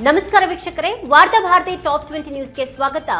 ನಮಸ್ಕಾರ ವೀಕ್ಷಕರೇ ವಾರ್ತಾ ಭಾರತಿ ಟಾಪ್ ಟ್ವೆಂಟಿ ನ್ಯೂಸ್ಗೆ ಸ್ವಾಗತ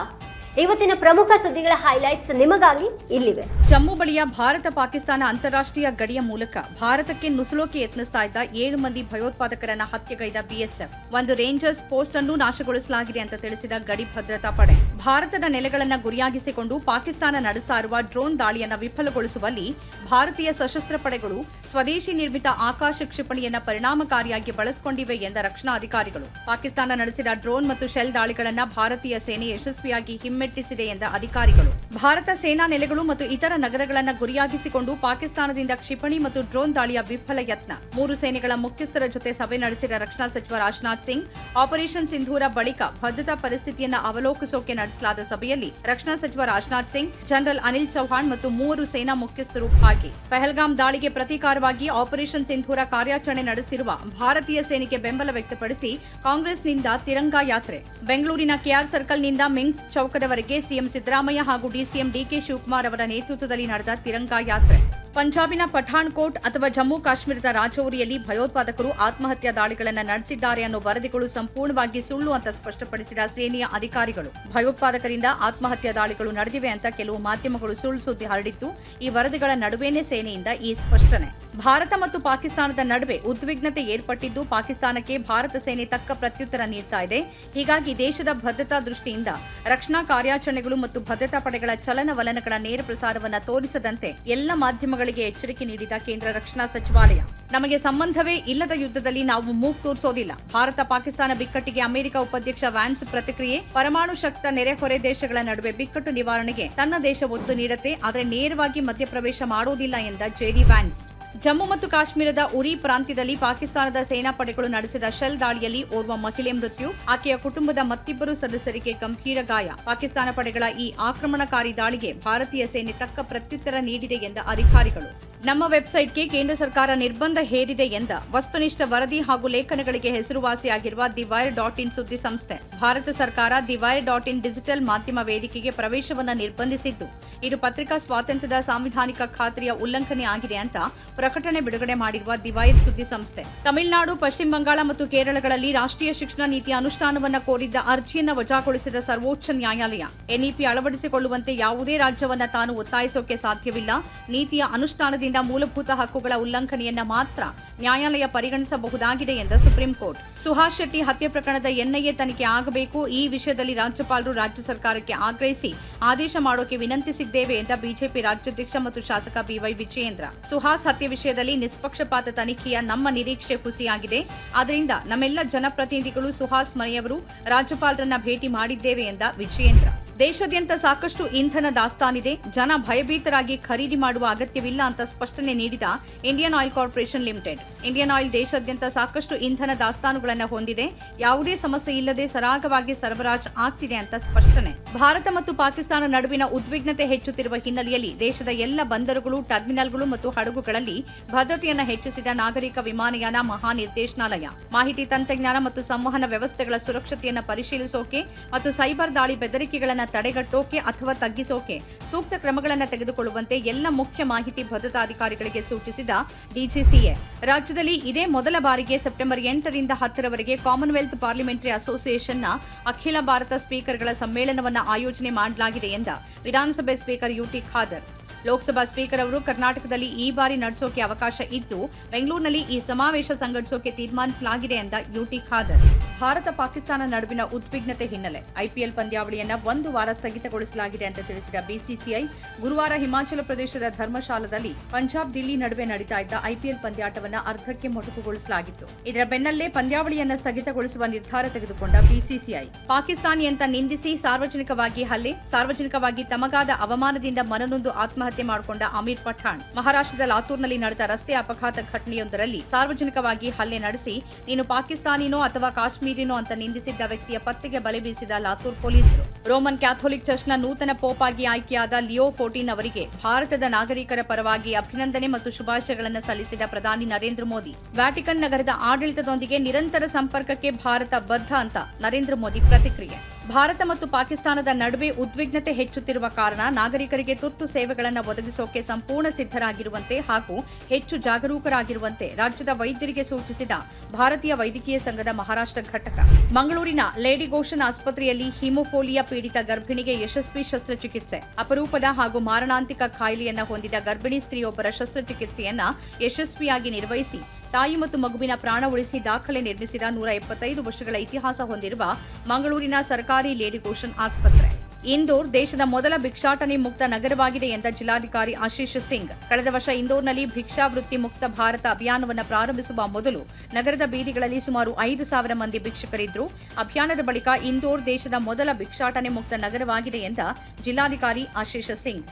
ಇವತ್ತಿನ ಪ್ರಮುಖ ಸುದ್ದಿಗಳ ಹೈಲೈಟ್ಸ್ ನಿಮಗಾಗಿ ಇಲ್ಲಿವೆ. ಜಮ್ಮು ಬಳಿಯ ಭಾರತ ಪಾಕಿಸ್ತಾನ ಅಂತಾರಾಷ್ಟ್ರೀಯ ಗಡಿಯ ಮೂಲಕ ಭಾರತಕ್ಕೆ ನುಸುಳೋಕೆ ಯತ್ನಿಸ್ತಾ ಇದ್ದ ಏಳು ಮಂದಿ ಭಯೋತ್ಪಾದಕರನ್ನ ಹತ್ಯೆಗೈದ ಬಿಎಸ್ಎಫ್ ಒಂದು ರೇಂಜರ್ಸ್ ಪೋಸ್ಟ್ ಅನ್ನು ನಾಶಗೊಳಿಸಲಾಗಿದೆ ಅಂತ ತಿಳಿಸಿದ ಗಡಿ ಭದ್ರತಾ ಪಡೆ. ಭಾರತದ ನೆಲೆಗಳನ್ನ ಗುರಿಯಾಗಿಸಿಕೊಂಡು ಪಾಕಿಸ್ತಾನ ನಡೆಸ್ತಾ ಇರುವ ಡ್ರೋನ್ ದಾಳಿಯನ್ನ ವಿಫಲಗೊಳಿಸುವಲ್ಲಿ ಭಾರತೀಯ ಸಶಸ್ತ್ರ ಪಡೆಗಳು ಸ್ವದೇಶಿ ನಿರ್ಮಿತ ಆಕಾಶ ಕ್ಷಿಪಣಿಯನ್ನ ಪರಿಣಾಮಕಾರಿಯಾಗಿ ಬಳಸಿಕೊಂಡಿವೆ ಎಂದ ರಕ್ಷಣಾ ಅಧಿಕಾರಿಗಳು ಪಾಕಿಸ್ತಾನ ನಡೆಸಿದ ಡ್ರೋನ್ ಮತ್ತು ಶೆಲ್ ದಾಳಿಗಳನ್ನ ಭಾರತೀಯ ಸೇನೆ ಯಶಸ್ವಿಯಾಗಿ ಹಿಮ್ಮೆಟ್ಟಿಸಿದೆ ಎಂದ ಅಧಿಕಾರಿಗಳು. ಭಾರತ ಸೇನಾ ನೆಲೆಗಳು ಮತ್ತು ಇತರ ನಗರಗಳನ್ನು ಗುರಿಯಾಗಿಸಿಕೊಂಡು ಪಾಕಿಸ್ತಾನದಿಂದ ಕ್ಷಿಪಣಿ ಮತ್ತು ಡ್ರೋನ್ ದಾಳಿಯ ವಿಫಲ ಯತ್ನ. ಮೂರು ಸೇನೆಗಳ ಮುಖ್ಯಸ್ಥರ ಜೊತೆ ಸಭೆ ನಡೆಸಿದ ರಕ್ಷಣಾ ಸಚಿವ ರಾಜನಾಥ್ ಸಿಂಗ್, ಆಪರೇಷನ್ ಸಿಂಧೂರ ಬಳಿಕ ಭದ್ರತಾ ಪರಿಸ್ಥಿತಿಯನ್ನು ಅವಲೋಕಿಸೋಕೆ ನಡೆಸಲಾದ ಸಭೆಯಲ್ಲಿ ರಕ್ಷಣಾ ಸಚಿವ ರಾಜನಾಥ್ ಸಿಂಗ್, ಜನರಲ್ ಅನಿಲ್ ಚೌಹಾಣ್ ಮತ್ತು ಮೂವರು ಸೇನಾ ಮುಖ್ಯಸ್ಥರು ಭಾಗಿ. ಪಹಲ್ಗಾಮ್ ದಾಳಿಗೆ ಪ್ರತೀಕಾರವಾಗಿ ಆಪರೇಷನ್ ಸಿಂಧೂರ ಕಾರ್ಯಾಚರಣೆ ನಡೆಸುತ್ತಿರುವ ಭಾರತೀಯ ಸೇನೆಗೆ ಬೆಂಬಲ ವ್ಯಕ್ತಪಡಿಸಿ ಕಾಂಗ್ರೆಸ್ನಿಂದ ತಿರಂಗಾ ಯಾತ್ರೆ ಬೆಂಗಳೂರಿನ ಕೆಆರ್ ಸರ್ಕಲ್ನಿಂದ ಮಿಂಗ್ಸ್ ಚೌಕದವರೆಗೆ ಸಿಎಂ ಸಿದ್ದರಾಮಯ್ಯ ಹಾಗೂ ಡಿಸಿಎಂ ಡಿಕೆ ಶಿವಕುಮಾರ್ ಅವರ ನೇತೃತ್ವದಲ್ಲಿ ನಡೆದ ತಿರಂಗಾ ಯಾತ್ರೆ. ಪಂಜಾಬಿನ ಪಠಾಣ್ ಕೋಟ್ ಅಥವಾ ಜಮ್ಮು ಕಾಶ್ಮೀರದ ರಾಜೌರಿಯಲ್ಲಿ ಭಯೋತ್ಪಾದಕರು ಆತ್ಮಹತ್ಯಾ ದಾಳಿಗಳನ್ನು ನಡೆಸಿದ್ದಾರೆ ಅನ್ನೋ ವರದಿಗಳು ಸಂಪೂರ್ಣವಾಗಿ ಸುಳ್ಳು ಅಂತ ಸ್ಪಷ್ಟಪಡಿಸಿದ ಸೇನೆಯ ಅಧಿಕಾರಿಗಳು. ಭಯೋತ್ಪಾದಕರಿಂದ ಆತ್ಮಹತ್ಯಾ ದಾಳಿಗಳು ನಡೆದಿವೆ ಅಂತ ಕೆಲವು ಮಾಧ್ಯಮಗಳು ಸುಳ್ಳು ಸುದ್ದಿ ಹರಡಿತ್ತು. ಈ ವರದಿಗಳ ನಡುವೆನೇ ಸೇನೆಯಿಂದ ಈ ಸ್ಪಷ್ಟನೆ. ಭಾರತ ಮತ್ತು ಪಾಕಿಸ್ತಾನದ ನಡುವೆ ಉದ್ವಿಗ್ನತೆ ಏರ್ಪಟ್ಟಿದ್ದು ಪಾಕಿಸ್ತಾನಕ್ಕೆ ಭಾರತ ಸೇನೆ ತಕ್ಕ ಪ್ರತ್ಯುತ್ತರ ನೀಡ್ತಾ ಇದೆ. ಹೀಗಾಗಿ ದೇಶದ ಭದ್ರತಾ ದೃಷ್ಟಿಯಿಂದ ರಕ್ಷಣಾ ಕಾರ್ಯಾಚರಣೆಗಳು ಮತ್ತು ಭದ್ರತಾ ಪಡೆಗಳ ಚಲನವಲನಗಳ ನೇರ ಪ್ರಸಾರವನ್ನ ತೋರಿಸದಂತೆ ಎಲ್ಲ ಮಾಧ್ಯಮಗಳಿಗೆ ಎಚ್ಚರಿಕೆ ನೀಡಿದ ಕೇಂದ್ರ ರಕ್ಷಣಾ ಸಚಿವಾಲಯ. ನಮಗೆ ಸಂಬಂಧವೇ ಇಲ್ಲದ ಯುದ್ಧದಲ್ಲಿ ನಾವು ಮೂಗ್ ತೋರಿಸೋದಿಲ್ಲ. ಭಾರತ ಪಾಕಿಸ್ತಾನ ಬಿಕ್ಕಟ್ಟಿಗೆ ಅಮೆರಿಕ ಉಪಾಧ್ಯಕ್ಷ ವ್ಯಾನ್ಸ್ ಪ್ರತಿಕ್ರಿಯೆ, ಪರಮಾಣು ಶಕ್ತ ನೆರೆಹೊರೆ ದೇಶಗಳ ನಡುವೆ ಬಿಕ್ಕಟ್ಟು ನಿವಾರಣೆಗೆ ತನ್ನ ದೇಶ ಒತ್ತು ನೀಡತ್ತೆ, ಆದರೆ ನೇರವಾಗಿ ಮಧ್ಯಪ್ರವೇಶ ಮಾಡುವುದಿಲ್ಲ ಎಂದ ಜೆಡಿ ವ್ಯಾನ್ಸ್. ಜಮ್ಮು ಮತ್ತು ಕಾಶ್ಮೀರದ ಉರಿ ಪ್ರಾಂತ್ಯದಲ್ಲಿ ಪಾಕಿಸ್ತಾನದ ಸೇನಾ ಪಡೆಗಳು ನಡೆಸಿದ ಶೆಲ್ ದಾಳಿಯಲ್ಲಿ ಓರ್ವ ಮಹಿಳೆ ಮೃತ್ಯು. ಆಕೆಯ ಕುಟುಂಬದ ಮತ್ತಿಬ್ಬರು ಸದಸ್ಯರಿಗೆ ಗಂಭೀರ ಗಾಯ. ಪಾಕಿಸ್ತಾನ ಪಡೆಗಳ ಈ ಆಕ್ರಮಣಕಾರಿ ದಾಳಿಗೆ ಭಾರತೀಯ ಸೇನೆ ತಕ್ಕ ಪ್ರತ್ಯುತ್ತರ ನೀಡಿದೆ ಎಂದ ಅಧಿಕಾರಿಗಳು. ನಮ್ಮ ವೆಬ್ಸೈಟ್ಗೆ ಕೇಂದ್ರ ಸರ್ಕಾರ ನಿರ್ಬಂಧ ಹೇರಿದೆ ಎಂದ ವಸ್ತುನಿಷ್ಠ ವರದಿ ಹಾಗೂ ಲೇಖನಗಳಿಗೆ ಹೆಸರುವಾಸಿಯಾಗಿರುವ ದಿ ವೈರ್ ಡಾಟ್ ಇನ್ ಸುದ್ದಿ ಸಂಸ್ಥೆ. ಭಾರತ ಸರ್ಕಾರ the wire dot in digital ಮಾಧ್ಯಮ ವೇದಿಕೆಗೆ ಪ್ರವೇಶವನ್ನು ನಿರ್ಬಂಧಿಸಿದ್ದು, ಇದು ಪತ್ರಿಕಾ ಸ್ವಾತಂತ್ರ್ಯದ ಸಾಂವಿಧಾನಿಕ ಖಾತ್ರಿಯ ಉಲ್ಲಂಘನೆ ಆಗಿದೆ ಅಂತ ಪ್ರಕಟಣೆ ಬಿಡುಗಡೆ ಮಾಡಿರುವ ದಿ ವೈರ್ ಸುದ್ದಿ ಸಂಸ್ಥೆ. ತಮಿಳುನಾಡು, ಪಶ್ಚಿಮ ಬಂಗಾಳ ಮತ್ತು ಕೇರಳಗಳಲ್ಲಿ ರಾಷ್ಟ್ರೀಯ ಶಿಕ್ಷಣ ನೀತಿ ಅನುಷ್ಠಾನವನ್ನ ಕೋರಿದ್ದ ಅರ್ಜಿಯನ್ನ ವಜಾಗೊಳಿಸಿದ ಸರ್ವೋಚ್ಚ ನ್ಯಾಯಾಲಯ. ಎನ್ಇಪಿ ಅಳವಡಿಸಿಕೊಳ್ಳುವಂತೆ ಯಾವುದೇ ರಾಜ್ಯವನ್ನ ತಾನು ಒತ್ತಾಯಿಸೋಕೆ ಸಾಧ್ಯವಿಲ್ಲ. ನೀತಿಯ ಅನುಷ್ಠಾನದಿಂದ ಮೂಲಭೂತ ಹಕ್ಕುಗಳ ಉಲ್ಲಂಘನೆಯನ್ನ ಮಾತ್ರ ನ್ಯಾಯಾಲಯ ಪರಿಗಣಿಸಬಹುದಾಗಿದೆ ಎಂದ ಸುಪ್ರೀಂ ಕೋರ್ಟ್. ಸುಹಾಸ್ ಶೆಟ್ಟಿ ಹತ್ಯೆ ಪ್ರಕರಣದ ಎನ್ಐಎ ತನಿಖೆ ಆಗಬೇಕು, ಈ ವಿಷಯದಲ್ಲಿ ರಾಜ್ಯಪಾಲರು ರಾಜ್ಯ ಸರ್ಕಾರಕ್ಕೆ ಆಗ್ರಹಿಸಿ ಆದೇಶ ಮಾಡೋಕೆ ವಿನಂತಿಸಿದ್ದೇವೆ ಎಂದ ಬಿಜೆಪಿ ರಾಜ್ಯಾಧ್ಯಕ್ಷ ಮತ್ತು ಶಾಸಕ ಬಿವೈ ವಿಜಯೇಂದ್ರ. ಸುಹಾಸ್ ಹತ್ಯೆ ವಿಷಯದಲ್ಲಿ ನಿಷ್ಪಕ್ಷಪಾತ ತನಿಖೆಯ ನಮ್ಮ ನಿರೀಕ್ಷೆ ಹುಸಿಯಾಗಿದೆ. ಆದ್ದರಿಂದ ನಮ್ಮೆಲ್ಲ ಜನಪ್ರತಿನಿಧಿಗಳು ಸುಹಾಸ್ ಮನೆಯವರು ರಾಜ್ಯಪಾಲರನ್ನ ಭೇಟಿ ಮಾಡಿದ್ದೇವೆ ಎಂದ ವಿಜಯೇಂದ್ರ. ದೇಶಾದ್ಯಂತ ಸಾಕಷ್ಟು ಇಂಧನ ದಾಸ್ತಾನಿದೆ. ಜನ ಭಯಭೀತರಾಗಿ ಖರೀದಿ ಮಾಡುವ ಅಗತ್ಯವಿಲ್ಲ ಅಂತ ಸ್ಪಷ್ಟನೆ ನೀಡಿದ Indian oil corporation limited. Indian oil ದೇಶಾದ್ಯಂತ ಸಾಕಷ್ಟು ಇಂಧನ ದಾಸ್ತಾನುಗಳನ್ನು ಹೊಂದಿದೆ. ಯಾವುದೇ ಸಮಸ್ಯೆ ಇಲ್ಲದೆ ಸರಾಗವಾಗಿ ಸರಬರಾಜು ಆಗ್ತಿದೆ ಅಂತ ಸ್ಪಷ್ಟನೆ. ಭಾರತ ಮತ್ತು ಪಾಕಿಸ್ತಾನ ನಡುವಿನ ಉದ್ವಿಗ್ನತೆ ಹೆಚ್ಚುತ್ತಿರುವ ಹಿನ್ನೆಲೆಯಲ್ಲಿ ದೇಶದ ಎಲ್ಲ ಬಂದರುಗಳು, ಟರ್ಮಿನಲ್ಗಳು ಮತ್ತು ಹಡಗುಗಳಲ್ಲಿ ಭದ್ರತೆಯನ್ನು ಹೆಚ್ಚಿಸಿದ ನಾಗರಿಕ ವಿಮಾನಯಾನ ಮಹಾನಿರ್ದೇಶನಾಲಯ. ಮಾಹಿತಿ ತಂತ್ರಜ್ಞಾನ ಮತ್ತು ಸಂವಹನ ವ್ಯವಸ್ಥೆಗಳ ಸುರಕ್ಷತೆಯನ್ನು ಪರಿಶೀಲಿಸೋಕೆ ಮತ್ತು ಸೈಬರ್ ದಾಳಿ ಬೆದರಿಕೆಗಳನ್ನು ತಡೆಗಟ್ಟೋಕೆ ಅಥವಾ ತಗ್ಗಿಸೋಕೆ ಸೂಕ್ತ ಕ್ರಮಗಳನ್ನು ತೆಗೆದುಕೊಳ್ಳುವಂತೆ ಎಲ್ಲ ಮುಖ್ಯ ಮಾಹಿತಿ ಭದ್ರತಾ ಅಧಿಕಾರಿಗಳಿಗೆ ಸೂಚಿಸಿದ ಡಿಜಿಸಿಎ. ರಾಜ್ಯದಲ್ಲಿ ಇದೇ ಮೊದಲ ಬಾರಿಗೆ ಸೆಪ್ಟೆಂಬರ್ ಎಂಟರಿಂದ ಹತ್ತರವರೆಗೆ ಕಾಮನ್ವೆಲ್ತ್ ಪಾರ್ಲಿಮೆಂಟರಿ ಅಸೋಸಿಯೇಷನ್ನ ಅಖಿಲ ಭಾರತ ಸ್ಪೀಕರ್ಗಳ ಸಮ್ಮೇಳನವನ್ನು ಆಯೋಜನೆ ಮಾಡಲಾಗಿದೆ ಎಂದ ವಿಧಾನಸಭೆ speaker UT Khader. Lok Sabha speaker ಅವರು ಕರ್ನಾಟಕದಲ್ಲಿ ಈ ಬಾರಿ ನಡೆಸೋಕೆ ಅವಕಾಶ ಇದ್ದು, ಬೆಂಗಳೂರಿನಲ್ಲಿ ಈ ಸಮಾವೇಶ ಸಂಘಟಿಸೋಕೆ ತೀರ್ಮಾನಿಸಲಾಗಿದೆ ಎಂದ ಯುಟಿ ಖಾದರ್. ಭಾರತ ಪಾಕಿಸ್ತಾನ ನಡುವಿನ ಉದ್ವಿಗ್ನತೆ ಹಿನ್ನೆಲೆ ಐಪಿಎಲ್ ಪಂದ್ಯಾವಳಿಯನ್ನ ಒಂದು ವಾರ ಸ್ಥಗಿತಗೊಳಿಸಲಾಗಿದೆ ಅಂತ ತಿಳಿಸಿದ ಬಿಸಿಸಿಐ ಗುರುವಾರ ಹಿಮಾಚಲ ಪ್ರದೇಶದ ಧರ್ಮಶಾಲದಲ್ಲಿ ಪಂಜಾಬ್ ದಿಲ್ಲಿ ನಡುವೆ ನಡೀತಾ ಇದ್ದ ಐಪಿಎಲ್ ಪಂದ್ಯಾಟವನ್ನ ಅರ್ಧಕ್ಕೆ ಮೊಟಕುಗೊಳಿಸಲಾಗಿತ್ತು. ಇದರ ಬೆನ್ನಲ್ಲೇ ಪಂದ್ಯಾವಳಿಯನ್ನ ಸ್ಥಗಿತಗೊಳಿಸುವ ನಿರ್ಧಾರ ತೆಗೆದುಕೊಂಡ ಬಿಸಿಸಿಐ ಪಾಕಿಸ್ತಾನಿ ಅಂತ ನಿಂದಿಸಿ ಸಾರ್ವಜನಿಕವಾಗಿ ಹಲ್ಲೆ, ಸಾರ್ವಜನಿಕವಾಗಿ ತಮಗಾದ ಅವಮಾನದಿಂದ ಮನನೊಂದು ಆತ್ಮಹತ್ಯೆ ಮಾಡಿಕೊಂಡ ಅಮೀರ್ ಪಠಾಣ್. ಮಹಾರಾಷ್ಟ್ರದ ಲಾತೂರ್ನಲ್ಲಿ ನಡೆದ ರಸ್ತೆ ಅಪಘಾತ ಘಟನೆಯೊಂದರಲ್ಲಿ ಸಾರ್ವಜನಿಕವಾಗಿ ಹಲ್ಲೆ ನಡೆಸಿ, ನೀನು ಪಾಕಿಸ್ತಾನಿನೋ ಅಥವಾ ಕಾಶ್ಮೀರಿನೋ ಅಂತ ನಿಂದಿಸಿದ್ದ ವ್ಯಕ್ತಿಯ ಪತ್ತೆಗೆ ಬಲೆ ಬೀಸಿದ ಲಾತೂರ್ ಪೊಲೀಸರು. ರೋಮನ್ ಕ್ಯಾಥೋಲಿಕ್ ಚರ್ಚ್ನ ನೂತನ ಪೋಪ್ ಆಗಿ ಆಯ್ಕೆಯಾದ ಲಿಯೋ ಫೋರ್ಟೀನ್ ಅವರಿಗೆ ಭಾರತದ ನಾಗರಿಕರ ಪರವಾಗಿ ಅಭಿನಂದನೆ ಮತ್ತು ಶುಭಾಶಯಗಳನ್ನು ಸಲ್ಲಿಸಿದ ಪ್ರಧಾನಿ ನರೇಂದ್ರ ಮೋದಿ. ವ್ಯಾಟಿಕನ್ ನಗರದ ಆಡಳಿತದೊಂದಿಗೆ ನಿರಂತರ ಸಂಪರ್ಕಕ್ಕೆ ಭಾರತ ಬದ್ಧ ಅಂತ ನರೇಂದ್ರ ಮೋದಿ ಪ್ರತಿಕ್ರಿಯೆ. ಭಾರತ ಮತ್ತು ಪಾಕಿಸ್ತಾನದ ನಡುವೆ ಉದ್ವಿಗ್ನತೆ ಹೆಚ್ಚುತ್ತಿರುವ ಕಾರಣ ನಾಗರಿಕರಿಗೆ ತುರ್ತು ಸೇವೆಗಳನ್ನು ಒದಗಿಸೋಕೆ ಸಂಪೂರ್ಣ ಸಿದ್ಧರಾಗಿರುವಂತೆ ಹಾಗೂ ಹೆಚ್ಚು ಜಾಗರೂಕರಾಗಿರುವಂತೆ ರಾಜ್ಯದ ವೈದ್ಯರಿಗೆ ಸೂಚಿಸಿದ ಭಾರತೀಯ ವೈದ್ಯಕೀಯ ಸಂಘದ ಮಹಾರಾಷ್ಟ್ರ ಘಟಕ. ಮಂಗಳೂರಿನ ಲೇಡಿ ಗೋಷನ್ ಆಸ್ಪತ್ರೆಯಲ್ಲಿ ಹಿಮೋಫೋಲಿಯಾ ಪೀಡಿತ ಗರ್ಭಿಣಿಗೆ ಯಶಸ್ವಿ ಶಸ್ತ್ರಚಿಕಿತ್ಸೆ, ಅಪರೂಪದ ಹಾಗೂ ಮಾರಣಾಂತಿಕ ಖಾಯಿಲೆಯನ್ನು ಹೊಂದಿದ ಗರ್ಭಿಣಿ ಸ್ತ್ರೀಯೊಬ್ಬರ ಶಸ್ತ್ರಚಿಕಿತ್ಸೆಯನ್ನ ಯಶಸ್ವಿಯಾಗಿ ನಿರ್ವಹಿಸಿ ತಾಯಿ ಮತ್ತು ಮಗುವಿನ ಪ್ರಾಣ ಉಳಿಸಿ ದಾಖಲೆ ನಿರ್ಮಿಸಿದ ನೂರ ಎಪ್ಪತ್ತೈದು ವರ್ಷಗಳ ಇತಿಹಾಸ ಹೊಂದಿರುವ ಮಂಗಳೂರಿನ ಸರ್ಕಾರಿ ಲೇಡಿ ಗೋಷನ್ ಆಸ್ಪತ್ರೆ. ಇಂದೋರ್ ದೇಶದ ಮೊದಲ ಭಿಕ್ಷಾಟನೆ ಮುಕ್ತ ನಗರವಾಗಿದೆ ಎಂದ ಜಿಲ್ಲಾಧಿಕಾರಿ ಆಶೀಶ್ ಸಿಂಗ್. ಕಳೆದ ವರ್ಷ ಇಂದೋರ್ನಲ್ಲಿ ಭಿಕ್ಷಾವೃತ್ತಿ ಮುಕ್ತ ಭಾರತ ಅಭಿಯಾನವನ್ನು ಪ್ರಾರಂಭಿಸುವ ಮೊದಲು ನಗರದ ಬೀದಿಗಳಲ್ಲಿ ಸುಮಾರು ಐದು ಸಾವಿರ ಮಂದಿ ಭಿಕ್ಷುಕರಿದ್ರು. ಅಭಿಯಾನದ ಬಳಿಕ ಇಂದೋರ್ ದೇಶದ ಮೊದಲ ಭಿಕ್ಷಾಟನೆ ಮುಕ್ತ ನಗರವಾಗಿದೆ ಎಂದ ಜಿಲ್ಲಾಧಿಕಾರಿ ಆಶೀಶ್ ಸಿಂಗ್.